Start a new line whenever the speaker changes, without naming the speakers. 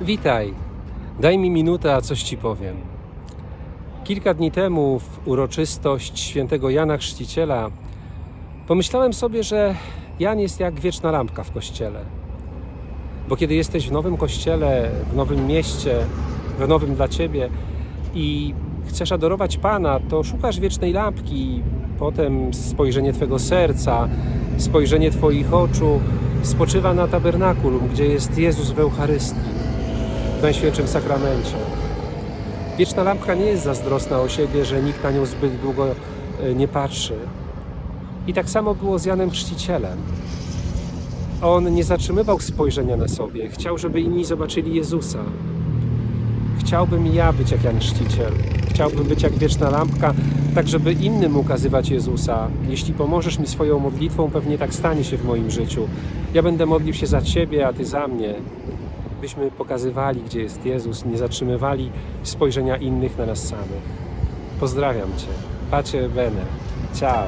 Witaj, daj mi minutę, a coś ci powiem. Kilka dni temu, w uroczystość świętego Jana Chrzciciela, pomyślałem sobie, że Jan jest jak wieczna lampka w kościele. Bo kiedy jesteś w nowym kościele, w nowym mieście, w nowym dla ciebie i chcesz adorować Pana, to szukasz wiecznej lampki, potem spojrzenie twego serca, spojrzenie twoich oczu spoczywa na tabernakulum, gdzie jest Jezus w Eucharystii, w Najświętszym Sakramencie. Wieczna lampka nie jest zazdrosna o siebie, że nikt na nią zbyt długo e, nie patrzy. I tak samo było z Janem Chrzcicielem. On nie zatrzymywał spojrzenia na sobie. Chciał, żeby inni zobaczyli Jezusa. Chciałbym ja być jak Jan Chrzciciel. Chciałbym być jak wieczna lampka, tak żeby innym ukazywać Jezusa. Jeśli pomożesz mi swoją modlitwą, pewnie tak stanie się w moim życiu. Ja będę modlił się za Ciebie, a Ty za mnie. Byśmy pokazywali, gdzie jest Jezus, nie zatrzymywali spojrzenia innych na nas samych. Pozdrawiam Cię. Pacie bene. Ciao.